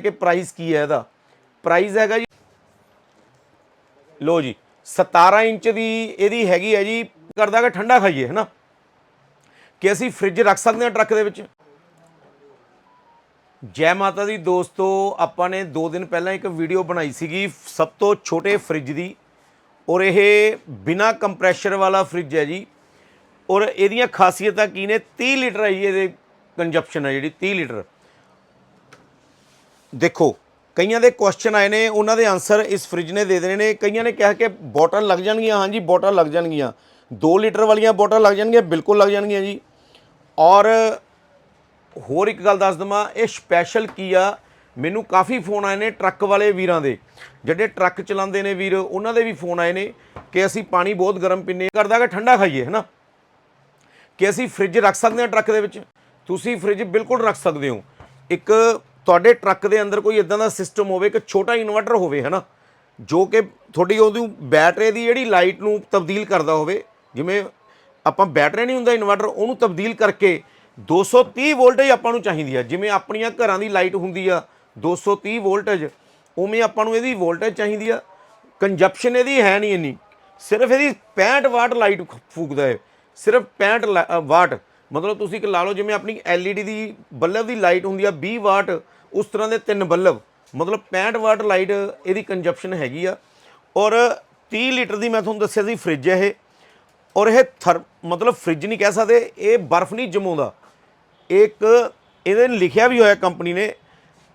ਕਿ ਪ੍ਰਾਈਸ ਕੀ ਹੈ ਇਹਦਾ? ਪ੍ਰਾਈਸ ਹੈਗਾ ਜੀ ਲੋ ਜੀ 17 ਇੰਚ ਦੀ ਇਹਦੀ ਹੈਗੀ ਹੈ ਜੀ, ਕਰਦਾ ਕਿ ਠੰਡਾ ਖਾਈਏ, ਹੈਨਾ? ਕਿ ਅਸੀਂ ਫ੍ਰਿਜ ਰੱਖ ਸਕਦੇ ਹਾਂ ਟਰੱਕ ਦੇ ਵਿੱਚ। ਜੈ ਮਾਤਾ ਦੀ ਦੋਸਤੋ, ਆਪਾਂ ਨੇ 2 ਦਿਨ ਪਹਿਲਾਂ ਇੱਕ ਵੀਡੀਓ ਬਣਾਈ ਸੀਗੀ, ਸਭ ਤੋਂ ਛੋਟੇ ਫ੍ਰਿਜ ਦੀ। ਔਰ ਇਹ ਬਿਨਾ ਕੰਪਰੈਸ਼ਰ ਵਾਲਾ ਫ੍ਰਿਜ ਹੈ ਜੀ। ਔਰ ਇਹਦੀਆਂ ਖਾਸੀਅਤਾਂ ਕੀ ਨੇ? 30 ਲੀਟਰ ਹੈ ਜੀ, ਇਹਦੇ ਕੰਜਪਸ਼ਨ ਹੈ ਜਿਹੜੀ 30 ਲੀਟਰ। ਦੇਖੋ, ਕਈਆਂ ਦੇ ਕੁਐਸਚਨ ਆਏ ਨੇ, ਉਹਨਾਂ ਦੇ ਆਨਸਰ ਇਸ ਫ੍ਰਿਜ ਨੇ ਦੇ ਦੇਣੇ ਨੇ। ਕਈਆਂ ਨੇ ਕਿਹਾ ਕਿ ਬੋਟਲ ਲੱਗ ਜਾਣਗੀਆਂ। ਹਾਂਜੀ, ਬੋਟਲ ਲੱਗ ਜਾਣਗੀਆਂ। 2 ਲੀਟਰ ਵਾਲੀਆਂ ਬੋਟਲ ਲੱਗ ਜਾਣਗੀਆਂ, ਬਿਲਕੁਲ ਲੱਗ ਜਾਣਗੀਆਂ ਜੀ। ਔਰ ਹੋਰ ਇੱਕ ਗੱਲ ਦੱਸ ਦਵਾਂ, ਇਹ ਸਪੈਸ਼ਲ ਕੀ ਆ? ਮੈਨੂੰ ਕਾਫੀ ਫੋਨ ਆਏ ਨੇ ਟਰੱਕ ਵਾਲੇ ਵੀਰਾਂ ਦੇ। ਜਿਹੜੇ ਟਰੱਕ ਚਲਾਉਂਦੇ ਨੇ ਵੀਰ, ਉਹਨਾਂ ਦੇ ਵੀ ਫੋਨ ਆਏ ਨੇ ਕਿ ਅਸੀਂ ਪਾਣੀ ਬਹੁਤ ਗਰਮ ਪੀਨੇ ਕਰਦਾ ਕਿ ਠੰਡਾ ਖਾਈਏ ਹੈ ਨਾ ਕਿ ਅਸੀਂ ਫ੍ਰਿਜ ਰੱਖ ਸਕਦੇ ਹਾਂ ਟਰੱਕ ਦੇ ਵਿੱਚ? ਤੁਸੀਂ ਫ੍ਰਿਜ ਬਿਲਕੁਲ ਰੱਖ ਸਕਦੇ ਹੋ। ਇੱਕ ਤੁਹਾਡੇ ਟਰੱਕ ਦੇ ਅੰਦਰ ਕੋਈ ਇਦਾਂ ਦਾ ਸਿਸਟਮ ਹੋਵੇ ਕਿ ਛੋਟਾ ਇਨਵਰਟਰ ਹੋਵੇ, ਹੈਨਾ? ਜੋ ਕਿ ਤੁਹਾਡੀ ਉਹਦੀ ਬੈਟਰੀ ਦੀ ਜਿਹੜੀ ਲਾਈਟ ਨੂੰ ਤਬਦੀਲ ਕਰਦਾ ਹੋਵੇ, ਜਿਵੇਂ ਆਪਾਂ ਬੈਟਰੀ ਨਹੀਂ ਹੁੰਦਾ ਇਨਵਰਟਰ, ਉਹਨੂੰ ਤਬਦੀਲ ਕਰਕੇ 230 ਵੋਲਟੇਜ ਆਪਾਂ ਨੂੰ ਚਾਹੀਦੀ ਆ। ਜਿਵੇਂ ਆਪਣੀਆਂ ਘਰਾਂ ਦੀ ਲਾਈਟ ਹੁੰਦੀ ਆ 230 ਵੋਲਟੇਜ, ਉਵੇਂ ਆਪਾਂ ਨੂੰ ਇਹਦੀ ਵੋਲਟੇਜ ਚਾਹੀਦੀ ਆ। ਕੰਜਪਸ਼ਨ ਇਹਦੀ ਹੈ ਨਹੀਂ ਇੰਨੀ। ਸਿਰਫ ਇਹਦੀ 65 ਵਾਟ ਲਾਈਟ ਫੂਕਦਾ ਹੈ ਸਿਰਫ 65 ਲਾ- ਵਾਟ। ਮਤਲਬ ਤੁਸੀਂ ਕਿ ਲਾ ਲਓ, ਜਿਵੇਂ ਆਪਣੀ LED ਦੀ ਬੱਲਬ ਦੀ ਲਾਈਟ ਹੁੰਦੀ ਆ 20 ਵਾਟ ਉਸ ਤਰ੍ਹਾਂ ਦੇ ਤਿੰਨ ਬੱਲਬ, ਮਤਲਬ 65 ਵਾਟ ਲਾਈਟ ਇਹਦੀ ਕੰਜਪਸ਼ਨ ਹੈਗੀ ਆ। ਔਰ 30 ਲੀਟਰ ਦੀ ਮੈਂ ਤੁਹਾਨੂੰ ਦੱਸਿਆ ਸੀ ਫ੍ਰਿਜ ਹੈ ਇਹ। ਔਰ ਇਹ ਥਰ, ਮਤਲਬ ਫ੍ਰਿਜ ਨਹੀਂ ਕਹਿ ਸਕਦੇ, ਇਹ ਬਰਫ਼ ਨਹੀਂ ਜਮਾਉਂਦਾ। ਇੱਕ ਇਹਦੇ ਲਿਖਿਆ ਵੀ ਹੋਇਆ ਕੰਪਨੀ ਨੇ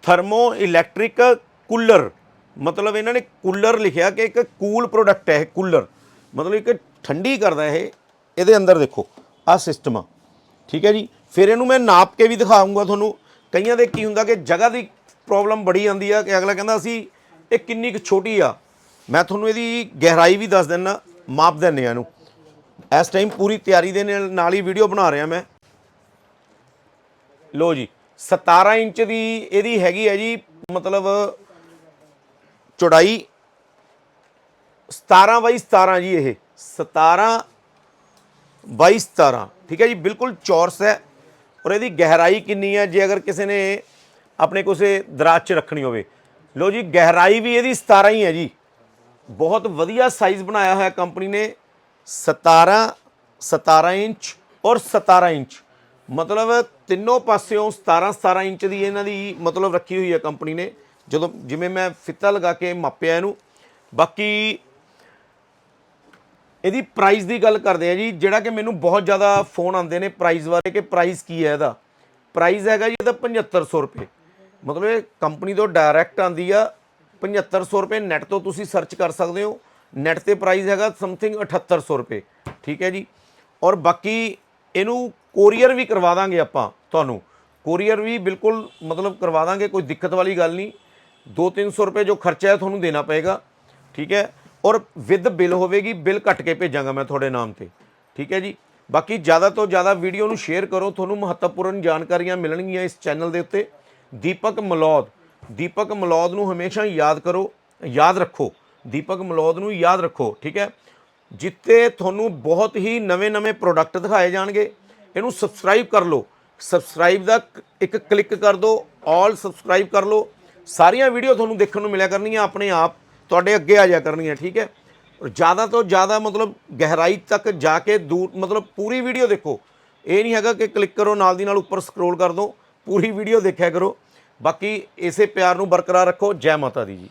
ਥਰਮੋ ਇਲੈਕਟ੍ਰਿਕ ਕੂਲਰ ਮਤਲਬ ਇਹਨਾਂ ਨੇ ਕੂਲਰ ਲਿਖਿਆ ਕਿ ਇੱਕ ਕੂਲ ਪ੍ਰੋਡਕਟ ਹੈ ਇਹ ਕੂਲਰ ਮਤਲਬ ਇੱਕ ਠੰਡੀ ਕਰਦਾ ਇਹ, ਇਹਦੇ ਅੰਦਰ ਦੇਖੋ, ਆਹ ਸਿਸਟਮ ਆ। ਠੀਕ ਹੈ ਜੀ? ਫਿਰ ਇਹਨੂੰ ਮੈਂ ਨਾਪ ਕੇ ਵੀ ਦਿਖਾਉਂਗਾ ਤੁਹਾਨੂੰ। ਕਈਆਂ ਦੇ ਕੀ ਹੁੰਦਾ ਕਿ ਜਗ੍ਹਾ ਦੀ ਪ੍ਰੋਬਲਮ ਬੜੀ ਆਉਂਦੀ ਆ ਕਿ ਅਗਲਾ ਕਹਿੰਦਾ ਅਸੀਂ ਇਹ ਕਿੰਨੀ ਕੁ ਛੋਟੀ ਆ। ਮੈਂ ਤੁਹਾਨੂੰ ਇਹਦੀ ਗਹਿਰਾਈ ਵੀ ਦੱਸ ਦਿੰਦਾ ਮਾਪ ਦਿੰਨੇ ਆ ਇਹਨੂੰ। ਇਸ ਟਾਈਮ ਪੂਰੀ ਤਿਆਰੀ ਦੇ ਨਾਲ ਨਾਲ ਹੀ ਵੀਡੀਓ ਬਣਾ ਰਿਹਾ ਮੈਂ। ਲੋ ਜੀ 17 ਇੰਚ ਦੀ ਇਹਦੀ ਹੈਗੀ ਹੈ ਜੀ, ਮਤਲਬ ਚੌੜਾਈ 17 ਬਾਈ 17 ਜੀ ਇਹ 17 ਬਾਈ 17 ਠੀਕ ਹੈ ਜੀ, ਬਿਲਕੁਲ ਚੌਰਸ ਹੈ। ਔਰ ਇਹਦੀ ਗਹਿਰਾਈ ਕਿੰਨੀ ਹੈ ਜੇ ਅਗਰ ਕਿਸੇ ਨੇ ਆਪਣੇ ਕਿਸੇ ਦਰਾਜ 'ਚ ਰੱਖਣੀ ਹੋਵੇ। ਲੋ ਜੀ, ਗਹਿਰਾਈ ਵੀ ਇਹਦੀ 17 ਹੀ ਹੈ ਜੀ। ਬਹੁਤ ਵਧੀਆ ਸਾਈਜ਼ ਬਣਾਇਆ ਹੋਇਆ ਕੰਪਨੀ ਨੇ। 17 17 ਇੰਚ ਔਰ 17 ਇੰਚ। ਮਤਲਬ ਤਿੰਨੋਂ ਪਾਸਿਓਂ 17 17 ਇੰਚ ਦੀ ਇਹਨਾਂ ਦੀ ਮਤਲਬ ਰੱਖੀ ਹੋਈ ਹੈ ਕੰਪਨੀ ਨੇ। ਜਦੋਂ ਜਿਵੇਂ ਮੈਂ ਫਿੱਤਾ ਲਗਾ ਕੇ ਮਾਪਿਆ ਇਹਨੂੰ। ਬਾਕੀ ਇਹਦੀ ਪ੍ਰਾਈਸ ਦੀ ਗੱਲ ਕਰਦੇ ਆ ਜੀ, ਜਿਹੜਾ ਕਿ ਮੈਨੂੰ ਬਹੁਤ ਜ਼ਿਆਦਾ ਫੋਨ ਆਉਂਦੇ ਨੇ ਪ੍ਰਾਈਸ ਬਾਰੇ ਕਿ ਪ੍ਰਾਈਸ ਕੀ ਹੈ ਇਹਦਾ। ਪ੍ਰਾਈਸ ਹੈਗਾ ਜੀ ਇਹਦਾ 7500 ਰੁਪਏ। ਮਤਲਬ ਇਹ ਕੰਪਨੀ ਤੋਂ ਡਾਇਰੈਕਟ ਆਂਦੀ ਆ 7500 ਰੁਪਏ ਨੈਟ ਤੋਂ ਤੁਸੀਂ ਸਰਚ ਕਰ ਸਕਦੇ ਹੋ। ਨੈਟ ਤੇ ਪ੍ਰਾਈਸ ਹੈਗਾ ਸਮਥਿੰਗ 7800 ਰੁਪਏ, ਠੀਕ ਹੈ ਜੀ। ਔਰ ਬਾਕੀ ਇਹਨੂੰ ਕੋਰੀਅਰ ਵੀ ਕਰਵਾ ਦਾਂਗੇ ਆਪਾਂ ਤੁਹਾਨੂੰ। ਕੋਰੀਅਰ ਵੀ ਬਿਲਕੁਲ ਮਤਲਬ ਕਰਵਾ ਦਾਂਗੇ, ਕੋਈ ਦਿੱਕਤ ਵਾਲੀ ਗੱਲ ਨਹੀਂ। 2-300 ਰੁਪਏ ਜੋ ਖਰਚਾ ਹੈ, ਤੁਹਾਨੂੰ ਦੇਣਾ ਪਏਗਾ, ਠੀਕ ਹੈ। ਔਰ ਵਿਦ ਬਿੱਲ ਹੋਵੇਗੀ ਬਿੱਲ ਕੱਟ ਕੇ ਭੇਜਾਂਗਾ ਮੈਂ ਤੁਹਾਡੇ ਨਾਮ ਤੇ। ਠੀਕ ਹੈ ਜੀ? ਬਾਕੀ ਜ਼ਿਆਦਾ ਤੋਂ ਜ਼ਿਆਦਾ ਵੀਡੀਓ ਨੂੰ ਸ਼ੇਅਰ ਕਰੋ, ਤੁਹਾਨੂੰ ਮਹੱਤਵਪੂਰਨ ਜਾਣਕਾਰੀਆਂ ਮਿਲਣਗੀਆਂ ਇਸ ਚੈਨਲ ਦੇ ਉੱਤੇ। ਦੀਪਕ ਮਲੌਦ ਦੀਪਕ ਮਲੌਦ ਨੂੰ ਹਮੇਸ਼ਾ ਯਾਦ ਕਰੋ, ਯਾਦ ਰੱਖੋ। ਦੀਪਕ ਮਲੌਦ ਨੂੰ ਯਾਦ ਰੱਖੋ, ਠੀਕ ਹੈ? ਜਿੱਤੇ ਤੁਹਾਨੂੰ ਬਹੁਤ ਹੀ ਨਵੇਂ-ਨਵੇਂ ਪ੍ਰੋਡਕਟ ਦਿਖਾਏ ਜਾਣਗੇ, ਇਹਨੂੰ ਸਬਸਕ੍ਰਾਈਬ ਕਰ ਲਓ। ਸਬਸਕ੍ਰਾਈਬ ਦਾ ਇੱਕ ਕਲਿੱਕ ਕਰ ਦਿਓ ਆਲ ਸਬਸਕ੍ਰਾਈਬ ਕਰ ਲਓ। ਸਾਰੀਆਂ ਵੀਡੀਓ ਤੁਹਾਨੂੰ ਦੇਖਣ ਨੂੰ ਮਿਲਿਆ ਕਰਨਗੀਆਂ ਆਪਣੇ ਆਪ। ਤੁਹਾਡੇ ਅੱਗੇ ਆ ਜਾ ਕਰਨਗੀਆਂ, ਠੀਕ ਹੈ? ਔਰ ਜ਼ਿਆਦਾ ਤੋਂ ਜ਼ਿਆਦਾ ਮਤਲਬ ਗਹਿਰਾਈ ਤੱਕ ਜਾ ਕੇ ਦੂਰ, ਮਤਲਬ ਪੂਰੀ ਵੀਡੀਓ ਦੇਖੋ। ਇਹ ਨਹੀਂ ਹੈਗਾ ਕਿ ਕਲਿੱਕ ਕਰੋ, ਨਾਲ ਦੀ ਨਾਲ ਉੱਪਰ ਸਕਰੋਲ ਕਰ ਦਿਓ ਪੂਰੀ ਵੀਡੀਓ ਦੇਖਿਆ ਕਰੋ। ਬਾਕੀ ਇਸੇ ਪਿਆਰ ਨੂੰ ਬਰਕਰਾਰ ਰੱਖੋ। ਜੈ ਮਾਤਾ ਦੀ ਜੀ।